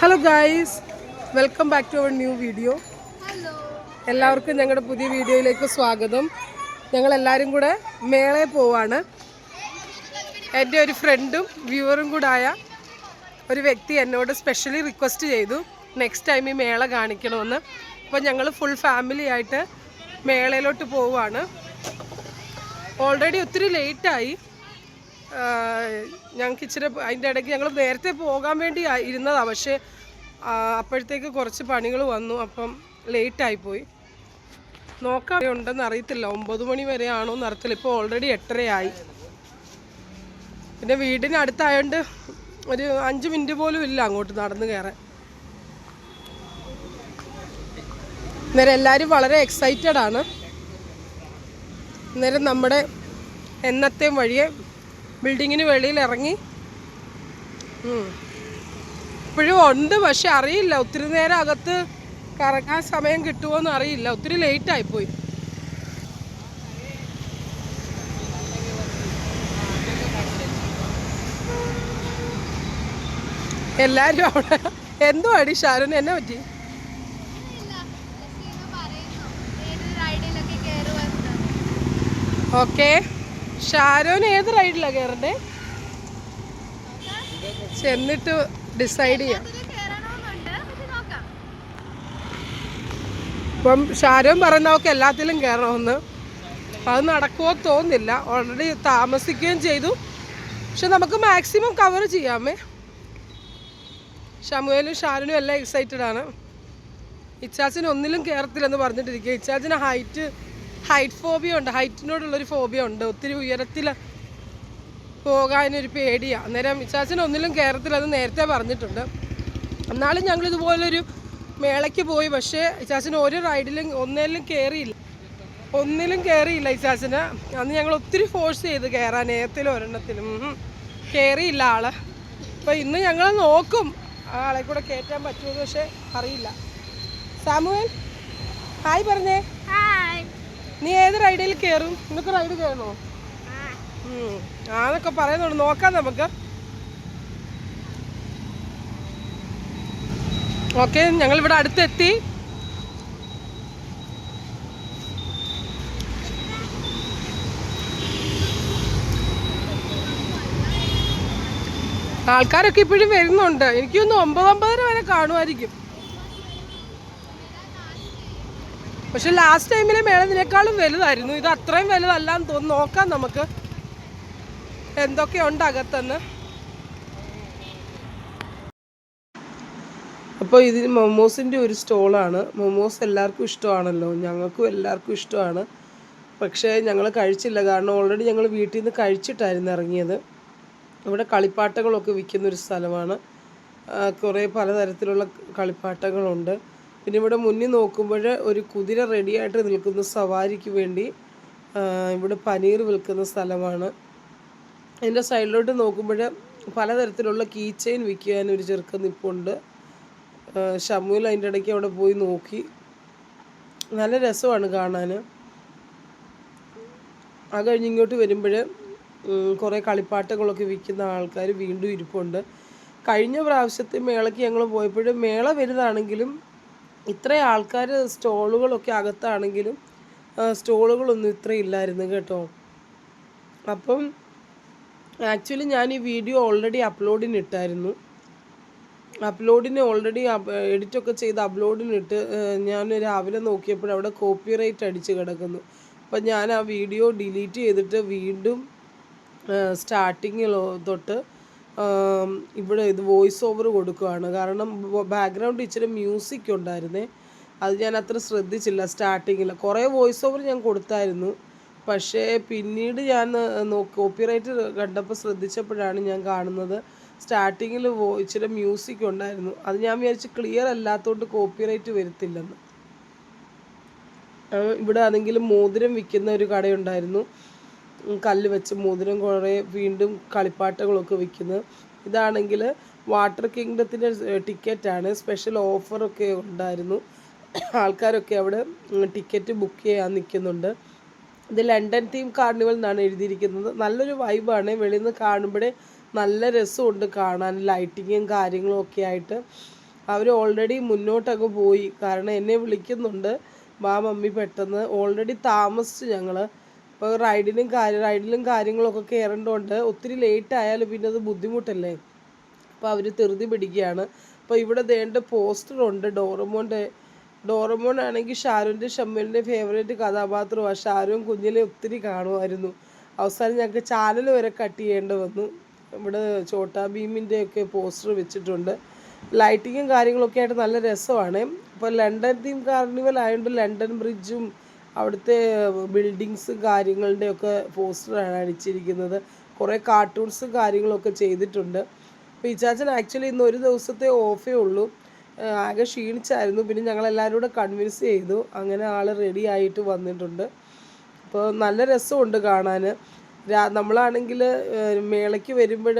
Hello guys welcome back to our new video എല്ലാവർക്കും ഞങ്ങളുടെ പുതിയ വീഡിയോയിലേക്ക് സ്വാഗതം. ഞങ്ങൾ എല്ലാവരും കൂടെ മേളയിൽ പോവാണ്. എന്റെ ഒരു ഫ്രണ്ടും വ്യൂവറും കൂടായ ഒരു വ്യക്തി എന്നോട് സ്പെഷ്യലി റിക്വസ്റ്റ് ചെയ്തു നെക്സ്റ്റ് ടൈം ഈ മേള കാണിക്കണമെന്ന് അപ്പോൾ ഞങ്ങൾ ഫുൾ ഫാമിലി ആയിട്ട് മേളയിലോട്ട് പോവുകയാണ് ഓൾറെഡി ഒത്തിരി ലേറ്റായി ഞങ്ങൾക്ക് ഇച്ചിരി അതിന്റെ ഇടയ്ക്ക് ഞങ്ങൾ നേരത്തെ പോകാൻ വേണ്ടി ഇരുന്നതാണ് ഇരുന്നതാ. പക്ഷേ അപ്പോഴത്തേക്ക് കുറച്ച് പണികൾ വന്നു. അപ്പം ലേറ്റായിപ്പോയി നോക്കാൻ ഉണ്ടെന്ന് അറിയത്തില്ല. ഒമ്പത് മണി വരെ ആണോ എന്ന് അറിയത്തില്ല. ഇപ്പോൾ ഓൾറെഡി എട്ടരയായി. പിന്നെ വീടിന് അടുത്തായതുകൊണ്ട് ഒരു അഞ്ച് മിനിറ്റ് പോലും ഇല്ല അങ്ങോട്ട് നടന്നു കയറാൻ അന്നേരം എല്ലാവരും വളരെ എക്സൈറ്റഡ് ആണ്. അന്നേരം നമ്മുടെ എന്നത്തെയും വഴിയെ ബിൽഡിങ്ങിന് വെളിയിൽ ഇറങ്ങി. ഇപ്പോഴും ഉണ്ട് പക്ഷെ അറിയില്ല. ഒത്തിരി നേരം അകത്ത് കറങ്ങാൻ സമയം കിട്ടുമോയെന്ന് അറിയില്ല. ഒത്തിരി ലേറ്റ് ആയിപ്പോയി എല്ലാരും അവിടെ. എന്തോ അടി ഷാരൂന് എന്നെ പറ്റി? ഓക്കെ ഷാരോൻ ഏത് റൈഡിലാണ് കയറണ്ടേ ചെന്നിട്ട് ഡിസൈഡ് ചെയ്യാം. ഇപ്പം ഷാരോൻ പറയുന്നവർക്ക് എല്ലാത്തിലും കയറണമെന്ന് അത് നടക്കുമോ തോന്നില്ല ഓൾറെഡി താമസിക്കുകയും ചെയ്തു. പക്ഷെ നമുക്ക് മാക്സിമം കവർ ചെയ്യാമേ. ഷമുവേലും ഷാരനും എല്ലാം എക്സൈറ്റഡാണ് ആണ്. ഇച്ചാച്ചന് ഒന്നിലും കയറത്തില്ലെന്ന് പറഞ്ഞിട്ടിരിക്കുക. ഇച്ചാച്ചന് ഹൈറ്റ് ഹൈറ്റ് ഫോബിയ ഉണ്ട്. ഹൈറ്റിനോടുള്ളൊരു ഫോബിയ ഉണ്ട്. ഒത്തിരി ഉയരത്തിൽ പോകാനൊരു പേടിയാണ് അന്നേരം ഇച്ചാച്ചന് ഒന്നിലും അത് നേരത്തെ പറഞ്ഞിട്ടുണ്ട്. എന്നാലും ഞങ്ങൾ ഇതുപോലൊരു മേളയ്ക്ക് പോയി. പക്ഷേ ഇച്ചാച്ചന് ഒരു റൈഡിലും ഒന്നിലും കയറിയില്ല ഒന്നിലും കയറിയില്ല ഇച്ചാച്ചന് അന്ന് ഞങ്ങൾ ഒത്തിരി ഫോഴ്സ് ചെയ്ത് കയറാൻ ഏത്തിലും ഒരെണ്ണത്തിലും. കയറിയില്ല ആൾ. അപ്പോൾ ഇന്ന് ഞങ്ങൾ നോക്കും. ആ ആളെ കൂടെ കയറ്റാൻ പറ്റുമെന്ന് പക്ഷേ അറിയില്ല. സാമുവൽ ഹായ് പറഞ്ഞേ. ഹായ്. നീ ഏത് റൈഡിൽ കയറും നിനക്ക് റൈഡ് കയറണോ. ആന്നൊക്കെ പറയുന്നുണ്ട്. നോക്കാം നമുക്ക്. ഓക്കെ ഞങ്ങൾ ഇവിടെ അടുത്തെത്തി. ആൾക്കാരൊക്കെ ഇപ്പോഴും വരുന്നുണ്ട്. എനിക്കൊന്ന് ഒമ്പത് ഒമ്പതര വരെ കാണുമായിരിക്കും. പക്ഷെ ലാസ്റ്റ് ടൈമിലെ മേളതിനേക്കാളും വലുതായിരുന്നു. ഇത് അത്രയും വലുതല്ലാന്ന് തോന്നുന്നു. നോക്കാം നമുക്ക് എന്തൊക്കെയുണ്ട് അകത്തെന്ന്. അപ്പോൾ ഇതിന് മൊമോസിന്റെ ഒരു സ്റ്റോളാണ്. മൊമോസ് എല്ലാവർക്കും ഇഷ്ടമാണല്ലോ. ഞങ്ങൾക്കും എല്ലാവർക്കും ഇഷ്ടമാണ്. പക്ഷേ ഞങ്ങൾ കഴിച്ചില്ല. കാരണം ഓൾറെഡി ഞങ്ങൾ വീട്ടിൽ നിന്ന് കഴിച്ചിട്ടായിരുന്നു ഇറങ്ങിയത്. ഇവിടെ കളിപ്പാട്ടങ്ങളൊക്കെ വിൽക്കുന്ന ഒരു സ്ഥലമാണ്. കുറേ പലതരത്തിലുള്ള കളിപ്പാട്ടങ്ങളുണ്ട്. പിന്നെ ഇവിടെ മുന്നിൽ നോക്കുമ്പോൾ ഒരു കുതിര റെഡിയായിട്ട് നിൽക്കുന്ന സവാരിക്ക് വേണ്ടി. ഇവിടെ പനീർ വിൽക്കുന്ന സ്ഥലമാണ്. അതിന്റെ സൈഡിലോട്ട് നോക്കുമ്പോൾ പലതരത്തിലുള്ള കീ ചെയിൻ വിൽക്കാൻ ഒരു ചെറുക്കൻ നിപ്പുണ്ട്. ഷമുവിൽ അതിന്റെ ഇടയ്ക്ക് അവിടെ പോയി നോക്കി. നല്ല രസമാണ് കാണാൻ. ആ കഴിഞ്ഞ് ഇങ്ങോട്ട് വരുമ്പോൾ കുറേ കളിപ്പാട്ടങ്ങളൊക്കെ വിൽക്കുന്ന ആൾക്കാർ വീണ്ടും ഇരിപ്പുണ്ട്. കഴിഞ്ഞ പ്രാവശ്യത്തെ മേളയ്ക്ക് ഞങ്ങൾ പോയപ്പോഴും മേള വലുതാണെങ്കിലും ഇത്രയും ആൾക്കാർ സ്റ്റോളുകളൊക്കെ അകത്താണെങ്കിലും സ്റ്റോളുകളൊന്നും ഇത്ര ഇല്ലായിരുന്നു കേട്ടോ. അപ്പം ആക്ച്വലി ഞാൻ ഈ വീഡിയോ ഓൾറെഡി അപ്ലോഡിന് ഇട്ടായിരുന്നു അപ്ലോഡിന് ഓൾറെഡി എഡിറ്റൊക്കെ ചെയ്ത് അപ്ലോഡിനിട്ട് ഞാൻ രാവിലെ നോക്കിയപ്പോൾ അവിടെ കോപ്പിറൈറ്റ് അടിച്ച് കിടക്കുന്നു. അപ്പം ഞാൻ ആ വീഡിയോ ഡിലീറ്റ് ചെയ്തിട്ട് വീണ്ടും സ്റ്റാർട്ടിങ്ങിൽ തൊട്ട് ഇവിടെ ഇത് വോയിസ് ഓവർ കൊടുക്കുകയാണ്. കാരണം ബാക്ക്ഗ്രൗണ്ട് ഇച്ചിരി മ്യൂസിക് ഉണ്ടായിരുന്നേ. അത് ഞാൻ അത്ര ശ്രദ്ധിച്ചില്ല സ്റ്റാർട്ടിങ്ങിൽ കുറേ വോയിസ് ഓവർ ഞാൻ കൊടുത്തായിരുന്നു. പക്ഷേ പിന്നീട് ഞാൻ കോപ്പിറൈറ്റ് കണ്ടപ്പോൾ ശ്രദ്ധിച്ചപ്പോഴാണ് ഞാൻ കാണുന്നത്. സ്റ്റാർട്ടിങ്ങിൽ ഇച്ചിരി മ്യൂസിക് ഉണ്ടായിരുന്നു. അത് ഞാൻ വിചാരിച്ച് ക്ലിയർ അല്ലാത്തതുകൊണ്ട് കോപ്പിറൈറ്റ് വരുത്തില്ലെന്ന്. ഇവിടെ ആണെങ്കിൽ മോതിരം വിൽക്കുന്ന ഒരു കടയുണ്ടായിരുന്നു. കല്ല് വെച്ച് മോതിരം കുറേ വീണ്ടും കളിപ്പാട്ടങ്ങളൊക്കെ വിൽക്കുന്നത് ഇതാണെങ്കിൽ വാട്ടർ കിങ്ഡത്തിന്റെ ടിക്കറ്റാണ് സ്പെഷ്യൽ ഓഫറൊക്കെ ഉണ്ടായിരുന്നു. ആൾക്കാരൊക്കെ അവിടെ ടിക്കറ്റ് ബുക്ക് ചെയ്യാൻ നിൽക്കുന്നുണ്ട്. ഇത് ലണ്ടൻ തീം കാർണിവൽ എന്നാണ് എഴുതിയിരിക്കുന്നത്. നല്ലൊരു വൈബാണ് വെളിയിൽ നിന്ന് കാണുമ്പോഴേ നല്ല രസമുണ്ട് കാണാൻ. ലൈറ്റിങ്ങും കാര്യങ്ങളും ഒക്കെ ആയിട്ട്. അവർ ഓൾറെഡി മുന്നോട്ടങ്ങ് പോയി. കാരണം എന്നെ വിളിക്കുന്നുണ്ട്. വാ മമ്മി പെട്ടെന്ന്. ഓൾറെഡി താമസിച്ചു ഞങ്ങൾ ഇപ്പോൾ റൈഡിനും കാര്യം റൈഡിലും കാര്യങ്ങളൊക്കെ കയറേണ്ടതുകൊണ്ട് ഒത്തിരി ലേറ്റ് ആയാലും പിന്നെ അത് ബുദ്ധിമുട്ടല്ലേ? അപ്പോൾ അവർ ധൃതി പിടിക്കുകയാണ്. അപ്പോൾ ഇവിടെ ദേണ്ട പോസ്റ്ററുണ്ട് ഡോറമോന്റെ ഡോറമോൻ ആണെങ്കിൽ ഷാരൂന്റെ ഷമ്മലിന്റെ ഫേവറേറ്റ് കഥാപാത്രമാണ് ഷാരൂൻ കുഞ്ഞിലെ ഒത്തിരി കാണുമായിരുന്നു. അവസാനം ഞങ്ങൾക്ക് ചാനൽ വരെ കട്ട് ചെയ്യേണ്ടി വന്നു. ഇവിടെ ചോട്ടാ ഭീമിന്റെ ഒക്കെ പോസ്റ്റർ വെച്ചിട്ടുണ്ട് ലൈറ്റിങ്ങും കാര്യങ്ങളൊക്കെ ആയിട്ട് നല്ല രസമാണ്. ഇപ്പോൾ ലണ്ടൻ തീം കാർണിവൽ ആയതുകൊണ്ട് ലണ്ടൻ ബ്രിഡ്ജും അവിടുത്തെ ബിൽഡിങ്സ് കാര്യങ്ങളുടെ ഒക്കെ പോസ്റ്ററാണ് അടിച്ചിരിക്കുന്നത്. കുറേ കാർട്ടൂൺസ് കാര്യങ്ങളൊക്കെ ചെയ്തിട്ടുണ്ട്. അപ്പോൾ ഇച്ചാച്ചൻ ആക്ച്വലി ഇന്ന് ഒരു ദിവസത്തെ ഓഫേ ഉള്ളൂ. ആകെ ക്ഷീണിച്ചായിരുന്നു. പിന്നെ ഞങ്ങളെല്ലാവരും കൂടെ കൺവിൻസ് ചെയ്തു. അങ്ങനെ ആൾ റെഡി ആയിട്ട് വന്നിട്ടുണ്ട്. അപ്പോൾ നല്ല രസമുണ്ട് കാണാൻ രാ നമ്മളാണെങ്കിൽ മേളയ്ക്ക് വരുമ്പോൾ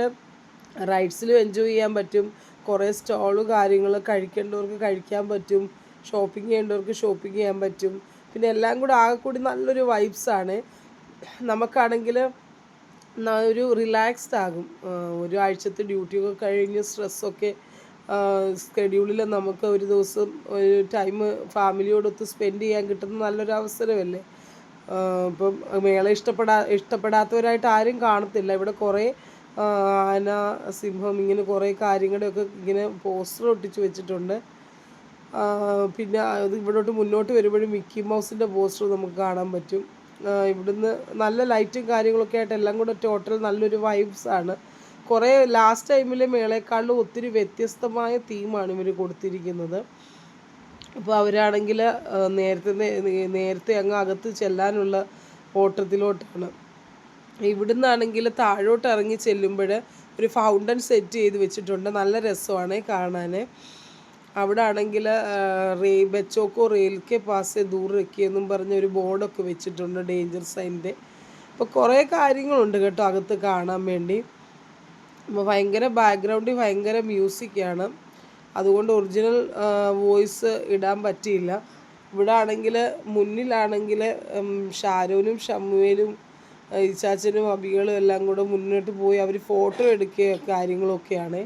റൈഡ്സിലും എൻജോയ് ചെയ്യാൻ പറ്റും. കുറേ സ്റ്റോൾ കാര്യങ്ങൾ കഴിക്കേണ്ടവർക്ക് കഴിക്കാൻ പറ്റും. ഷോപ്പിംഗ് ചെയ്യേണ്ടവർക്ക് ഷോപ്പിംഗ് ചെയ്യാൻ പറ്റും. പിന്നെ എല്ലാം കൂടെ ആകെക്കൂടി കൂടി നല്ലൊരു വൈബ്സാണ് നമുക്കാണെങ്കിൽ ഒരു റിലാക്സ്ഡ് ആകും. ഒരു ആഴ്ചത്തെ ഡ്യൂട്ടിയൊക്കെ കഴിഞ്ഞ് സ്ട്രെസ്സൊക്കെ സ്കെഡ്യൂളിൽ നമുക്ക് ഒരു ദിവസം ഒരു ടൈം ഫാമിലിയോടൊത്ത് സ്പെൻഡ് ചെയ്യാൻ കിട്ടുന്ന നല്ലൊരു അവസരമല്ലേ? ഇപ്പം മേള ഇഷ്ടപ്പെടാ ഇഷ്ടപ്പെടാത്തവരായിട്ട് ആരും കാണത്തില്ല. ഇവിടെ കുറേ ആന സിംഹം ഇങ്ങനെ കുറേ കാര്യങ്ങളുടെയൊക്കെ ഇങ്ങനെ പോസ്റ്റർ ഒട്ടിച്ച് വെച്ചിട്ടുണ്ട്. പിന്നെ അത് ഇവിടോട്ട് മുന്നോട്ട് വരുമ്പോഴും മിക്കി മൗസിന്റെ പോസ്റ്റർ നമുക്ക് കാണാൻ പറ്റും. ഇവിടുന്ന് നല്ല ലൈറ്റും കാര്യങ്ങളൊക്കെ ആയിട്ട് എല്ലാം കൂടെ ടോട്ടൽ നല്ലൊരു വൈബ്സ് ആണ്. കുറേ ലാസ്റ്റ് ടൈമിലെ മേളേക്കാളിലും ഒത്തിരി വ്യത്യസ്തമായ തീമാണ് ഇവർ കൊടുത്തിരിക്കുന്നത്. അപ്പോൾ അവരാണെങ്കിൽ നേരത്തെ നേരത്തെ അങ്ങ് അകത്ത് ചെല്ലാനുള്ള ഓട്ടത്തിലോട്ടാണ്. ഇവിടുന്നാണെങ്കിൽ താഴോട്ട് ഇറങ്ങി ചെല്ലുമ്പോൾ ഒരു ഫൗണ്ടൻ സെറ്റ് ചെയ്ത് വെച്ചിട്ടുണ്ട്. നല്ല രസമാണ് കാണാൻ അവിടെ ആണെങ്കിൽ റേ ബച്ചോക്കോ റെയിൽ കെ പാസെ ദൂർ എന്നും പറഞ്ഞ ഒരു ബോർഡൊക്കെ വെച്ചിട്ടുണ്ട് ഡേഞ്ചർ സൈന്റെ അപ്പോൾ കുറേ കാര്യങ്ങളുണ്ട് കേട്ടോ അകത്ത് കാണാൻ വേണ്ടി. അപ്പോൾ ഭയങ്കര ബാക്ക്ഗ്രൗണ്ടിൽ ഭയങ്കര മ്യൂസിക്കാണ്. അതുകൊണ്ട് ഒറിജിനൽ വോയിസ് ഇടാൻ പറ്റിയില്ല. ഇവിടെ ആണെങ്കിൽ മുന്നിലാണെങ്കിൽ ഷാരൂനും ഷമ്മുവേലും ഇച്ചാച്ചനും അബികളും എല്ലാം കൂടെ മുന്നോട്ട് പോയി അവർ ഫോട്ടോ എടുക്കുക കാര്യങ്ങളൊക്കെയാണ്.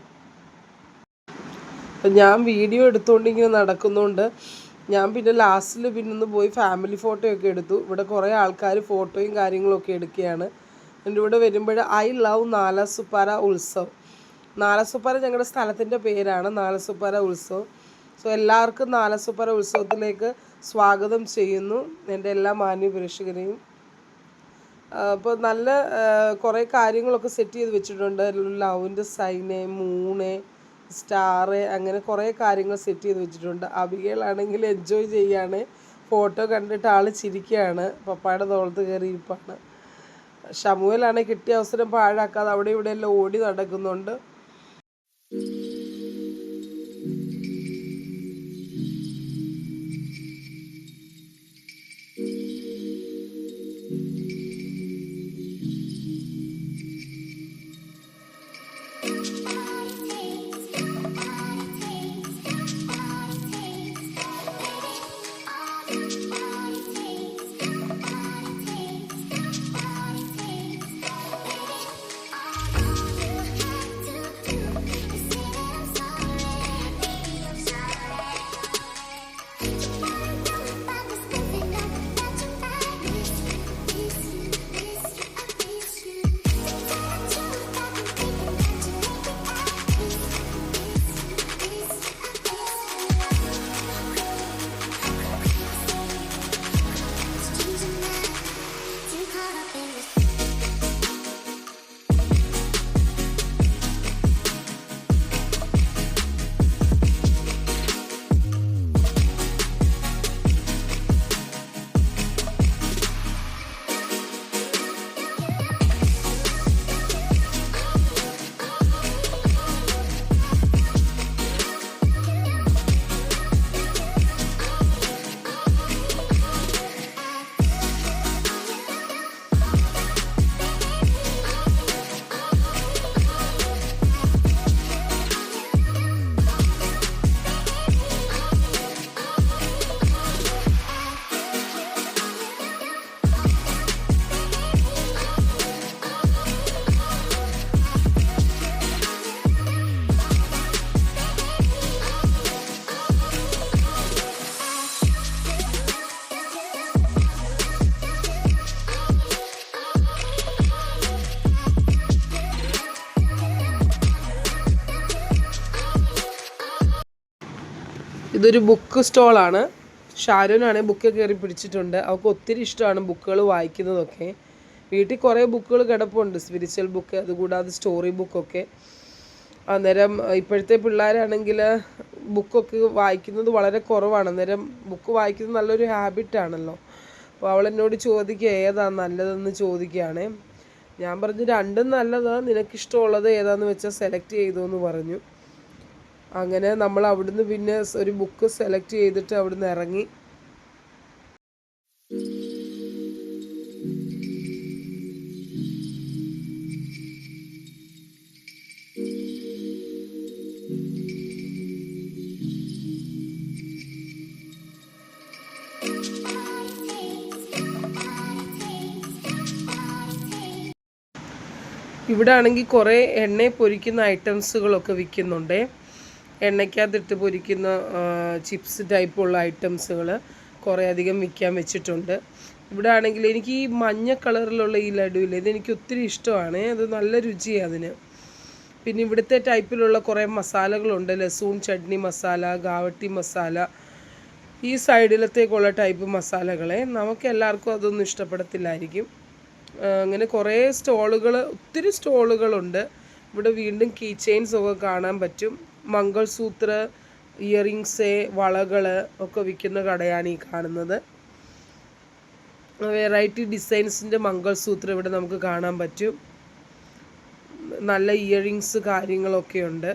ഞാൻ വീഡിയോ എടുത്തുകൊണ്ട് ഇങ്ങനെ ഞാൻ പിന്നെ ലാസ്റ്റിൽ പിന്നെ ഒന്ന് പോയി ഫാമിലി ഫോട്ടോയൊക്കെ എടുത്തു. ഇവിടെ കുറേ ആൾക്കാർ ഫോട്ടോയും കാര്യങ്ങളൊക്കെ എടുക്കുകയാണ്. എന്റെ ഇവിടെ വരുമ്പോൾ ഐ ലവ് നാലസുപ്പാര ഉത്സവ്. നാലസുപ്പാര ഞങ്ങളുടെ സ്ഥലത്തിന്റെ പേരാണ് നാലസുപ്പാര ഉത്സവം. സോ എല്ലാവർക്കും നാലസുപ്പാറ ഉത്സവത്തിലേക്ക് സ്വാഗതം ചെയ്യുന്നു എന്റെ എല്ലാ മാന്യ പ്രേക്ഷകരെയും. അപ്പോൾ നല്ല കുറേ കാര്യങ്ങളൊക്കെ സെറ്റ് ചെയ്ത് വെച്ചിട്ടുണ്ട്. ലവിന്റെ സൈന് മൂണ് സ്റ്റാറ് അങ്ങനെ കുറേ കാര്യങ്ങൾ സെറ്റ് ചെയ്ത് വെച്ചിട്ടുണ്ട്. അബികയിലാണെങ്കിൽ എൻജോയ് ചെയ്യാണ്. ഫോട്ടോ കണ്ടിട്ട് ആൾ ചിരിക്കുകയാണ് പപ്പായുടെ തോളത്ത് കയറി ഇരിപ്പാണ്. ഷമുവിലാണെങ്കിൽ കിട്ടിയ അവസരം പാഴാക്കാതെ അവിടെ ഇവിടെ എല്ലാം ഓടി നടക്കുന്നുണ്ട്. ഇതൊരു ബുക്ക് സ്റ്റോളാണ് ഷാരൂനാണെങ്കിൽ ബുക്ക് കയറി പിടിച്ചിട്ടുണ്ട്. അവൾക്ക് ഒത്തിരി ഇഷ്ടമാണ് ബുക്കുകൾ വായിക്കുന്നതൊക്കെ. വീട്ടിൽ കുറേ ബുക്കുകൾ കിടപ്പുണ്ട്. സ്പിരിച്വൽ ബുക്ക് അതുകൂടാതെ സ്റ്റോറി ബുക്കൊക്കെ അന്നേരം ഇപ്പോഴത്തെ പിള്ളേരാണെങ്കിൽ ബുക്കൊക്കെ വായിക്കുന്നത് വളരെ കുറവാണ്. അന്നേരം ബുക്ക് വായിക്കുന്നത് നല്ലൊരു ഹാബിറ്റാണല്ലോ അപ്പോൾ അവൾ എന്നോട് ചോദിക്കുക ഏതാണ് നല്ലതെന്ന് ചോദിക്കുകയാണ്? ഞാൻ പറഞ്ഞു രണ്ടും നല്ലതാണ് നിനക്കിഷ്ടമുള്ളത് ഏതാണെന്ന് വെച്ചാൽ സെലക്ട് ചെയ്തു എന്ന് പറഞ്ഞു. അങ്ങനെ നമ്മൾ അവിടുന്ന് പിന്നെ ഒരു ബുക്ക് സെലക്ട് ചെയ്തിട്ട് അവിടുന്ന് ഇറങ്ങി. ഇവിടെ ആണെങ്കിൽ കുറേ എണ്ണ പൊരിക്കുന്ന ഐറ്റംസുകളൊക്കെ വിൽക്കുന്നുണ്ട്. എണ്ണയ്ക്കകത്തിട്ട് പൊരിക്കുന്ന ചിപ്സ് ടൈപ്പുള്ള ഐറ്റംസുകൾ കുറേ അധികം വിൽക്കാൻ വെച്ചിട്ടുണ്ട്. ഇവിടെ ആണെങ്കിൽ എനിക്ക് ഈ മഞ്ഞ കളറിലുള്ള ഈ ലഡുവിൽ ഇതെനിക്ക് ഒത്തിരി ഇഷ്ടമാണ്. അത് നല്ല രുചിയാണ് അതിന്. പിന്നെ ഇവിടുത്തെ ടൈപ്പിലുള്ള കുറേ മസാലകളുണ്ട്. ലസൂൺ ചട്നി മസാല ഗാവട്ടി മസാല ഈ സൈഡിലത്തേക്കുള്ള ടൈപ്പ് മസാലകളെ നമുക്ക് എല്ലാവർക്കും അതൊന്നും ഇഷ്ടപ്പെടത്തില്ലായിരിക്കും. അങ്ങനെ കുറേ സ്റ്റോളുകൾ ഒത്തിരി സ്റ്റോളുകളുണ്ട് ഇവിടെ വീണ്ടും കീ ചെയിൻസ് ഒക്കെ കാണാൻ പറ്റും. മംഗൾസൂത്ര ഇയറിങ്സ് വളകൾ ഒക്കെ വിൽക്കുന്ന കടയാണ് ഈ കാണുന്നത്. വെറൈറ്റി ഡിസൈൻസിന്റെ മംഗൾസൂത്രം ഇവിടെ നമുക്ക് കാണാൻ പറ്റും. നല്ല ഇയറിങ്സ് കാര്യങ്ങളൊക്കെ ഉണ്ട്.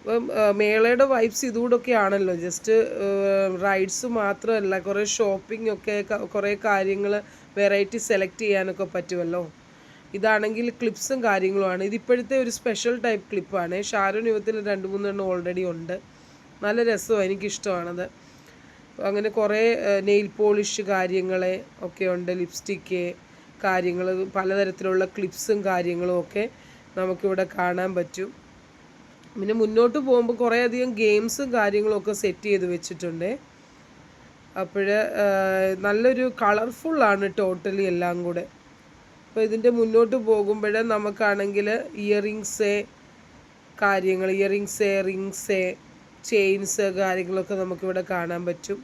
അപ്പം മേളയുടെ വൈബ്സ് ഇതുകൂടൊക്കെ ആണല്ലോ. ജസ്റ്റ് റൈഡ്സ് മാത്രമല്ല കുറേ ഷോപ്പിംഗ് ഒക്കെ കുറേ കാര്യങ്ങൾ വെറൈറ്റി സെലക്ട് ചെയ്യാനൊക്കെ പറ്റുമല്ലോ. ഇതാണെങ്കിൽ ക്ലിപ്സും കാര്യങ്ങളുമാണ്. ഇതിപ്പോഴത്തെ ഒരു സ്പെഷ്യൽ ടൈപ്പ് ക്ലിപ്പാണ് ഷാരോൺ യുവത്തിൽ രണ്ട് മൂന്നെണ്ണം ഓൾറെഡി ഉണ്ട്. നല്ല രസമാണ്. എനിക്കിഷ്ടമാണത്. അങ്ങനെ കുറേ നെയിൽ പോളിഷ് കാര്യങ്ങൾ ഒക്കെ ഉണ്ട്. ലിപ്സ്റ്റിക്ക് കാര്യങ്ങൾ പലതരത്തിലുള്ള ക്ലിപ്സും കാര്യങ്ങളും ഒക്കെ നമുക്കിവിടെ കാണാൻ പറ്റും. പിന്നെ മുന്നോട്ട് പോകുമ്പോൾ കുറേ അധികം ഗെയിംസും കാര്യങ്ങളൊക്കെ സെറ്റ് ചെയ്ത് വെച്ചിട്ടുണ്ട്. അപ്പോൾ നല്ലൊരു കളർഫുള്ളാണ് ടോട്ടലി എല്ലാം കൂടെ. അപ്പോൾ ഇതിന്റെ മുന്നോട്ട് പോകുമ്പോൾ നമുക്കാണെങ്കിൽ ഇയറിങ്സ് കാര്യങ്ങൾ ഇയറിങ്സ് റിങ്സ് ചെയിൻസ് കാര്യങ്ങളൊക്കെ നമുക്കിവിടെ കാണാൻ പറ്റും.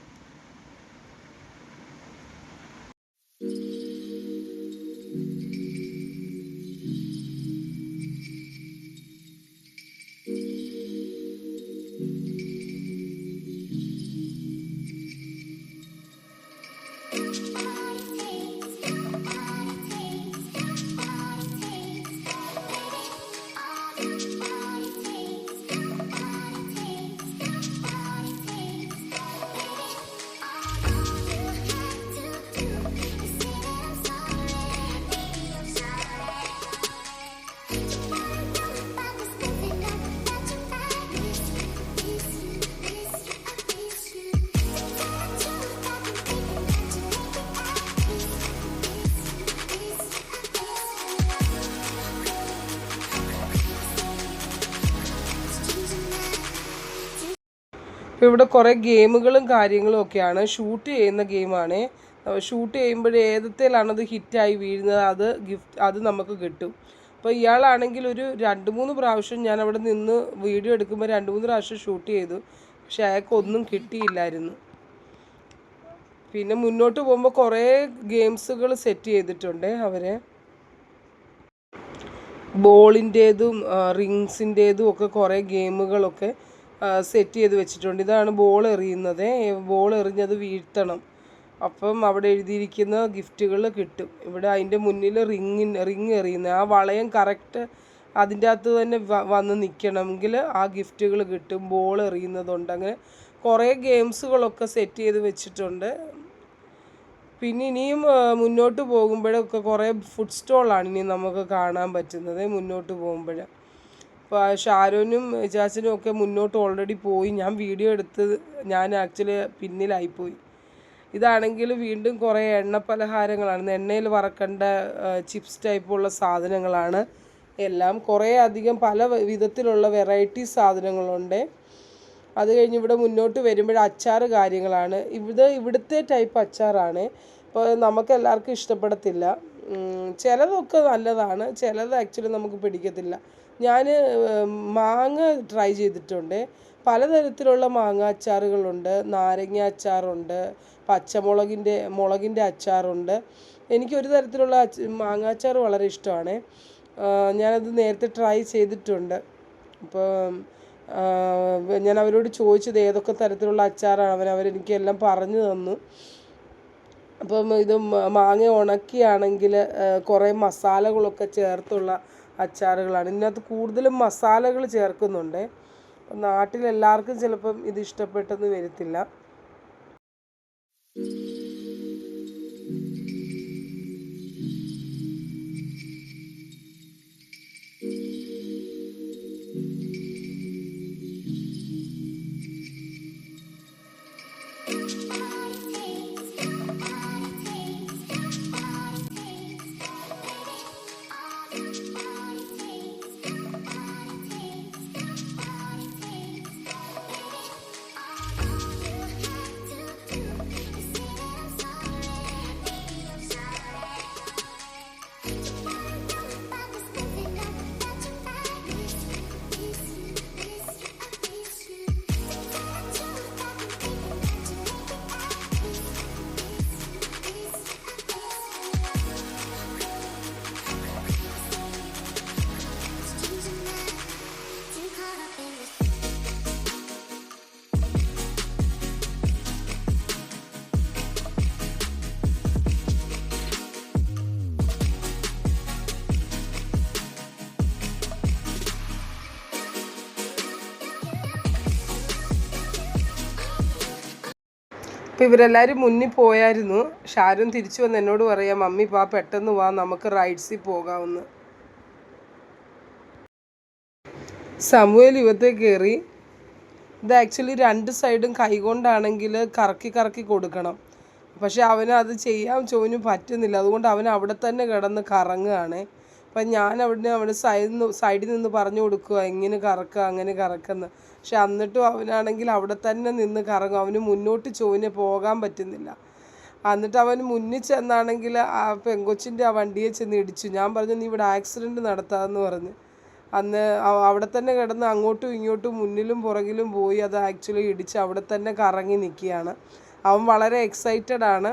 ഇപ്പോൾ ഇവിടെ കുറേ ഗെയിമുകളും കാര്യങ്ങളും ഒക്കെയാണ്. ഷൂട്ട് ചെയ്യുന്ന ഗെയിമാണ്. ഷൂട്ട് ചെയ്യുമ്പോൾ ഏതത്തേലാണ് അത് ഹിറ്റായി വീഴുന്നത് അത് ഗിഫ്റ്റ് അത് നമുക്ക് കിട്ടും. അപ്പോൾ ഇയാളാണെങ്കിൽ ഒരു രണ്ട് മൂന്ന് പ്രാവശ്യം ഞാൻ അവിടെ നിന്ന് വീഡിയോ എടുക്കുമ്പോൾ രണ്ട് മൂന്ന് പ്രാവശ്യം ഷൂട്ട് ചെയ്തു. പക്ഷേ അയാൾക്ക് ഒന്നും കിട്ടിയില്ലായിരുന്നു. പിന്നെ മുന്നോട്ട് പോകുമ്പോൾ കുറേ ഗെയിംസുകൾ സെറ്റ് ചെയ്തിട്ടുണ്ട് അവരെ. ബോളിന്റേതും റിങ്സിന്റേതും ഒക്കെ കുറേ ഗെയിമുകളൊക്കെ സെറ്റ് ചെയ്ത് വെച്ചിട്ടുണ്ട്. ഇതാണ് ബോൾ എറിയുന്നത്. ബോൾ എറിഞ്ഞത് വീഴ്ത്തണം. അപ്പം അവിടെ എഴുതിയിരിക്കുന്ന ഗിഫ്റ്റുകൾ കിട്ടും. ഇവിടെ അതിന്റെ മുന്നിൽ റിങ്ങിൻ റിങ് എറിയുന്നത്. ആ വളയം കറക്റ്റ് അതിന്റെ അകത്ത് തന്നെ വന്ന് നിൽക്കണമെങ്കിൽ ആ ഗിഫ്റ്റുകൾ കിട്ടും. ബോൾ എറിയുന്നതുണ്ട് അങ്ങനെ കുറേ ഗെയിംസുകളൊക്കെ സെറ്റ് ചെയ്ത് വെച്ചിട്ടുണ്ട്. പിന്നെ ഇനിയും മുന്നോട്ട് പോകുമ്പോഴൊക്കെ കുറേ ഫുഡ് സ്റ്റോളാണ് ഇനി നമുക്ക് കാണാൻ പറ്റുന്നത്. മുന്നോട്ട് പോകുമ്പോൾ. ഷാരോനും ചാച്ചനും ഒക്കെ മുന്നോട്ട് ഓൾറെഡി പോയി. ഞാൻ വീഡിയോ എടുത്ത് ഞാൻ ആക്ച്വലി പിന്നിലായിപ്പോയി ഇതാണെങ്കിൽ വീണ്ടും കുറേ എണ്ണ പലഹാരങ്ങളാണ് എണ്ണയിൽ വറക്കേണ്ട ചിപ്സ് ടൈപ്പുള്ള സാധനങ്ങളാണ്. എല്ലാം കുറേ അധികം പല വിധത്തിലുള്ള വെറൈറ്റി സാധനങ്ങളുണ്ട്. അത് കഴിഞ്ഞ് ഇവിടെ മുന്നോട്ട് വരുമ്പോൾ അച്ചാർ കാര്യങ്ങളാണ്. ഇവിടെ ഇവിടുത്തെ ടൈപ്പ് അച്ചാറാണ്. ഇപ്പോൾ നമുക്ക് എല്ലാവർക്കും ഇഷ്ടപ്പെടത്തില്ല. ചിലതൊക്കെ നല്ലതാണ്. ചിലത് ആക്ച്വലി നമുക്ക് പിടിക്കത്തില്ല. ഞാൻ മാങ്ങ ട്രൈ ചെയ്തിട്ടുണ്ട്. പലതരത്തിലുള്ള മാങ്ങ അച്ചാറുകളുണ്ട്. നാരങ്ങ അച്ചാറുണ്ട്. പച്ചമുളകിന്റെ മുളകിന്റെ അച്ചാറുണ്ട്. എനിക്ക് ഒരു തരത്തിലുള്ള മാങ്ങ അച്ചാർ വളരെ ഇഷ്ടമാണ്. ഞാനത് നേരത്തെ ട്രൈ ചെയ്തിട്ടുണ്ട്. അപ്പം ഞാൻ അവരോട് ചോദിച്ചത് ഏതൊക്കെ തരത്തിലുള്ള അച്ചാറാണ്. അവൻ അവരെനിക്ക് എല്ലാം പറഞ്ഞു തന്നു. അപ്പം ഇത് മാങ്ങ ഉണക്കിയാണെങ്കിൽ കുറേ മസാലകളൊക്കെ ചേർത്തുള്ള അച്ചാറുകളാണ്. ഇതിനകത്ത് കൂടുതലും മസാലകൾ ചേർക്കുന്നുണ്ട്. നാട്ടിലെല്ലാവർക്കും ചിലപ്പം ഇത് ഇഷ്ടപ്പെട്ടെന്ന് വരത്തില്ല. അപ്പോൾ ഇവരെല്ലാവരും മുന്നിൽ പോയായിരുന്നു. ഷാരൂൻ തിരിച്ചു വന്ന് എന്നോട് പറയാം മമ്മി പാ പെട്ടെന്ന് വാ നമുക്ക് റൈഡ്സിൽ പോകാമെന്ന്. സമൂഹൽ യുവത്തെ കയറി. ഇത് ആക്ച്വലി രണ്ട് സൈഡും കൈകൊണ്ടാണെങ്കിൽ കറക്കി കറക്കി കൊടുക്കണം. പക്ഷെ അവന് അത് ചെയ്യാൻ ചോദിഞ്ഞു പറ്റുന്നില്ല. അതുകൊണ്ട് അവൻ അവിടെ തന്നെ കിടന്ന് കറങ്ങുകയാണ്. അപ്പം ഞാൻ അവിടെ അവിടെ സൈഡിൽ നിന്ന് സൈഡിൽ നിന്ന് പറഞ്ഞു കൊടുക്കുക എങ്ങനെ കറക്കുക അങ്ങനെ കറക്കുന്ന പക്ഷെ എന്നിട്ടും അവനാണെങ്കിൽ അവിടെ തന്നെ നിന്ന് കറങ്ങും. അവന് മുന്നോട്ട് ചോദിനെ പോകാൻ പറ്റുന്നില്ല. എന്നിട്ട് അവൻ മുന്നിൽ ചെന്നാണെങ്കിൽ ആ പെങ്കൊച്ചിന്റെ ആ വണ്ടിയെ ചെന്ന് ഇടിച്ചു. ഞാൻ പറഞ്ഞു നീ ഇവിടെ ആക്സിഡന്റ് നടത്താമെന്ന് പറഞ്ഞു. അന്ന് അവിടെ തന്നെ കിടന്ന് അങ്ങോട്ടും ഇങ്ങോട്ടും മുന്നിലും പുറകിലും പോയി അത് ആക്ച്വലി ഇടിച്ച് അവിടെ തന്നെ കറങ്ങി നിൽക്കുകയാണ്. അവൻ വളരെ എക്സൈറ്റഡ് ആണ്.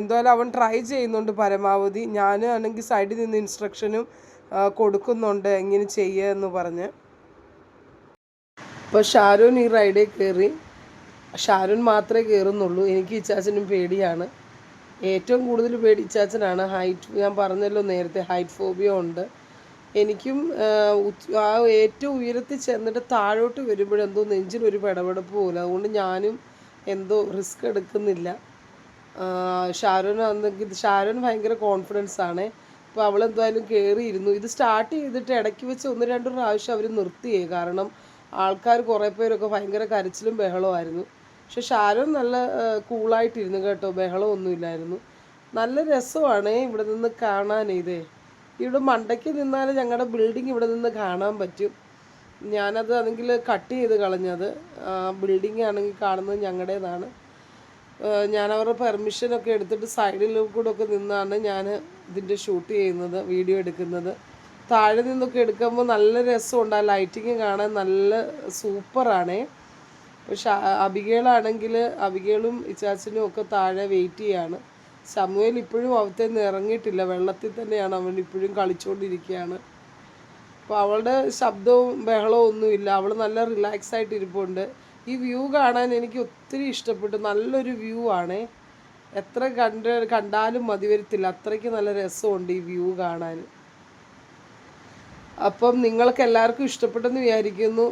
എന്തായാലും അവൻ ട്രൈ ചെയ്യുന്നുണ്ട് പരമാവധി. ഞാൻ ആണെങ്കിൽ സൈഡിൽ നിന്ന് ഇൻസ്ട്രക്ഷനും കൊടുക്കുന്നുണ്ട്. എങ്ങനെ ചെയ്യുക എന്ന് പറഞ്ഞ്. അപ്പോൾ ഷാരൂൻ ഈ റൈഡിൽ കയറി ഷാരൂൻ മാത്രമേ കയറുന്നുള്ളൂ എനിക്ക് ഇച്ചാച്ചനും പേടിയാണ്. ഏറ്റവും കൂടുതൽ പേടി ഇച്ചാച്ചനാണ്. ഹൈറ്റ് ഞാൻ പറഞ്ഞല്ലോ നേരത്തെ ഹൈറ്റ് ഫോബിയ ഉണ്ട്. എനിക്കും ആ, ഏറ്റവും ഉയരത്തിൽ ചെന്നിട്ട് താഴോട്ട് വരുമ്പോഴെന്തോ നെഞ്ചിനൊരു പിടപെടപ്പ് പോലെ. അതുകൊണ്ട് ഞാനും എന്തോ റിസ്ക് എടുക്കുന്നില്ല. ഷാരോൻ ആണെങ്കിൽ ഷാരോൻ ഭയങ്കര കോൺഫിഡൻസ് ആണ്. അപ്പോൾ അവളെന്തായാലും കയറിയിരുന്നു ഇത് സ്റ്റാർട്ട് ചെയ്തിട്ട് ഇടയ്ക്ക് വെച്ച് ഒന്ന് രണ്ട് പ്രാവശ്യം അവർ നിർത്തിയേ. കാരണം ആൾക്കാർ കുറേ പേരൊക്കെ ഭയങ്കര കരച്ചിലും ബഹളമായിരുന്നു പക്ഷെ ഷാരോൺ നല്ല കൂളായിട്ടിരുന്നു കേട്ടോ. ബഹളമൊന്നുമില്ലായിരുന്നു നല്ല രസമാണ് ഇവിടെ നിന്ന് കാണാൻ ഇതേ. ഇവിടെ മണ്ടയ്ക്ക് നിന്നാൽ ഞങ്ങളുടെ ബിൽഡിംഗ് ഇവിടെ നിന്ന് കാണാൻ പറ്റും. ഞാനത് ആണെങ്കിൽ കട്ട് ചെയ്ത് കളഞ്ഞത്. ബിൽഡിംഗ് ആണെങ്കിൽ കാണുന്നത് ഞങ്ങളുടേതാണ് അവരുടെ പെർമിഷനൊക്കെ എടുത്തിട്ട് സൈഡിൽ കൂടെ ഒക്കെ നിന്നാണ് ഞാൻ ഇതിന്റെ ഷൂട്ട് ചെയ്യുന്നത് വീഡിയോ എടുക്കുന്നത്. താഴെ നിന്നൊക്കെ എടുക്കുമ്പോൾ നല്ല രസമുണ്ട്. ആ ലൈറ്റിങ് കാണാൻ നല്ല സൂപ്പറാണേ. പക്ഷെ അബികേളാണെങ്കിൽ അബികേളും ഇച്ചാച്ചനും ഒക്കെ താഴെ വെയിറ്റ് ചെയ്യാണ്. സമൂഹൽ ഇപ്പോഴും അവത്തെ ഇറങ്ങിയിട്ടില്ല വെള്ളത്തിൽ തന്നെയാണ് അവൻ ഇപ്പോഴും കളിച്ചുകൊണ്ടിരിക്കുകയാണ് അപ്പോൾ അവളുടെ ശബ്ദവും ബഹളവും ഒന്നുമില്ല. അവൾ നല്ല റിലാക്സ് ആയിട്ട് ഇരിപ്പുണ്ട്. ഈ വ്യൂ കാണാൻ എനിക്ക് ഒത്തിരി ഇഷ്ടപ്പെട്ടു. നല്ലൊരു വ്യൂ ആണ്. എത്ര കണ്ട് കണ്ടാലും മതി വരത്തില്ല അത്രയ്ക്ക് നല്ല രസമുണ്ട് ഈ വ്യൂ കാണാൻ. അപ്പം നിങ്ങൾക്ക് എല്ലാവർക്കും ഇഷ്ടപ്പെട്ടെന്ന് വിചാരിക്കുന്നു.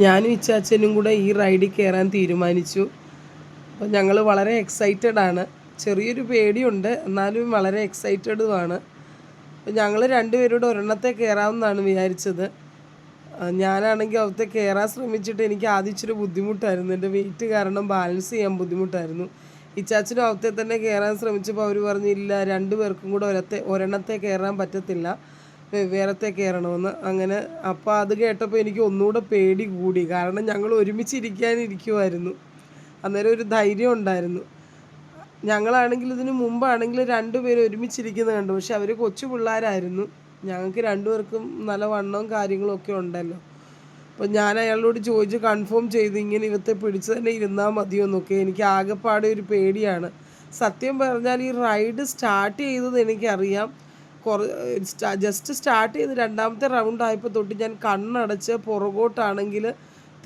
ഞാനും ഇച്ചാച്ചനും കൂടെ ഈ റൈഡിൽ കയറാൻ തീരുമാനിച്ചു. അപ്പോൾ ഞങ്ങൾ വളരെ എക്സൈറ്റഡ് ആണ്. ചെറിയൊരു പേടിയുണ്ട്. എന്നാലും വളരെ എക്സൈറ്റഡുമാണ് അപ്പോൾ ഞങ്ങൾ രണ്ടുപേരോട് ഒരെണ്ണത്തെ കയറാമെന്നാണ് വിചാരിച്ചത്. ഞാനാണെങ്കിൽ അവിടുത്തെ കയറാൻ ശ്രമിച്ചിട്ട് എനിക്ക് ആദ്യം ഇച്ചിരി ബുദ്ധിമുട്ടായിരുന്നു. എന്റെ വെയിറ്റ് കാരണം ബാലൻസ് ചെയ്യാൻ ബുദ്ധിമുട്ടായിരുന്നു. ഇച്ചാച്ചനും അവിടുത്തെ തന്നെ കയറാൻ ശ്രമിച്ചപ്പോൾ അവർ പറഞ്ഞില്ല രണ്ടു പേർക്കും കൂടെ ഒരത്തെ ഒരെണ്ണത്തെ കയറാൻ പറ്റത്തില്ല. വേറത്തെ കയറണമെന്ന്. അങ്ങനെ അപ്പോൾ അത് കേട്ടപ്പോൾ എനിക്ക് ഒന്നുകൂടെ പേടി കൂടി. കാരണം ഞങ്ങൾ ഒരുമിച്ചിരിക്കാനിരിക്കുമായിരുന്നു അന്നേരം ഒരു ധൈര്യം ഉണ്ടായിരുന്നു. ഞങ്ങളാണെങ്കിൽ ഇതിന് മുമ്പാണെങ്കിൽ രണ്ടുപേരും ഒരുമിച്ചിരിക്കുന്നത് കണ്ടു. പക്ഷെ അവർ കൊച്ചു പിള്ളേരായിരുന്നു. ഞങ്ങൾക്ക് രണ്ടുപേർക്കും നല്ല വണ്ണവും കാര്യങ്ങളും ഒക്കെ ഉണ്ടല്ലോ. അപ്പോൾ ഞാൻ അയാളോട് ചോദിച്ച് കൺഫേം ചെയ്ത്. ഇങ്ങനെ ഇവത്തെ പിടിച്ച് തന്നെ ഇരുന്നാൽ മതിയോ എന്നൊക്കെ. എനിക്ക് ആകെപ്പാടെ ഒരു പേടിയാണ്. സത്യം പറഞ്ഞാൽ ഈ റൈഡ് സ്റ്റാർട്ട് ചെയ്തത് എനിക്കറിയാം. കുറ ജസ്റ്റ് സ്റ്റാർട്ട് ചെയ്ത് രണ്ടാമത്തെ റൗണ്ട് ആയപ്പോൾ തൊട്ട് ഞാൻ കണ്ണടച്ച് പുറകോട്ടാണെങ്കിൽ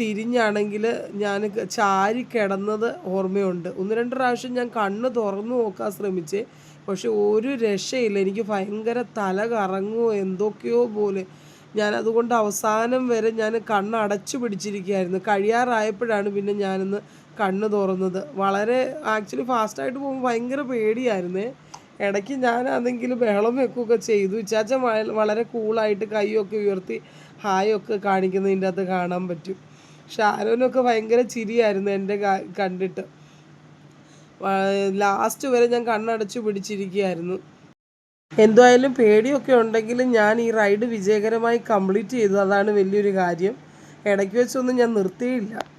തിരിഞ്ഞാണെങ്കിൽ ഞാൻ ചാരി കിടന്നത് ഓർമ്മയുണ്ട്. ഒന്ന് രണ്ട് പ്രാവശ്യം ഞാൻ കണ്ണ് തുറന്നു നോക്കാൻ ശ്രമിച്ചേ പക്ഷെ ഒരു രക്ഷയില്ല. എനിക്ക് ഭയങ്കര തല കറങ്ങുമോ എന്തൊക്കെയോ പോലെ. ഞാൻ അതുകൊണ്ട് അവസാനം വരെ ഞാൻ കണ്ണ് അടച്ചു പിടിച്ചിരിക്കുകയായിരുന്നു. കഴിയാറായപ്പോഴാണ് പിന്നെ ഞാനൊന്ന് കണ്ണ് തുറന്നത്. വളരെ ആക്ച്വലി ഫാസ്റ്റായിട്ട് പോകുമ്പോൾ ഭയങ്കര പേടിയായിരുന്നേ. ഇടയ്ക്ക് ഞാനാണെങ്കിൽ ബഹളം വെക്കുകയൊക്കെ ചെയ്തു. ചാച്ച വളരെ കൂളായിട്ട് കൈയൊക്കെ ഉയർത്തി ഹായൊക്കെ കാണിക്കുന്നതിന്റെ അകത്ത് കാണാൻ പറ്റും. ഷാരോനൊക്കെ ഭയങ്കര ചിരിയായിരുന്നു എന്റെ കണ്ടിട്ട്. ലാസ്റ്റ് വരെ ഞാൻ കണ്ണടച്ചു പിടിച്ചിരിക്കുകയായിരുന്നു. എന്തായാലും പേടിയൊക്കെ ഉണ്ടെങ്കിലും ഞാൻ ഈ റൈഡ് വിജയകരമായി കംപ്ലീറ്റ് ചെയ്തു. അതാണ് വലിയൊരു കാര്യം. ഇടയ്ക്ക് വെച്ചൊന്നും ഞാൻ നിർത്തിയില്ല.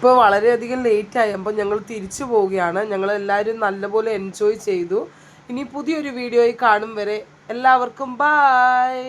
ഇപ്പോൾ വളരെയധികം ലേറ്റ് ആയപ്പോൾ ഞങ്ങൾ തിരിച്ചു പോവുകയാണ്. ഞങ്ങൾ എല്ലാവരും നല്ലപോലെ എൻജോയ് ചെയ്തു. ഇനി പുതിയൊരു വീഡിയോയിൽ കാണും വരെ. എല്ലാവർക്കും ബായ്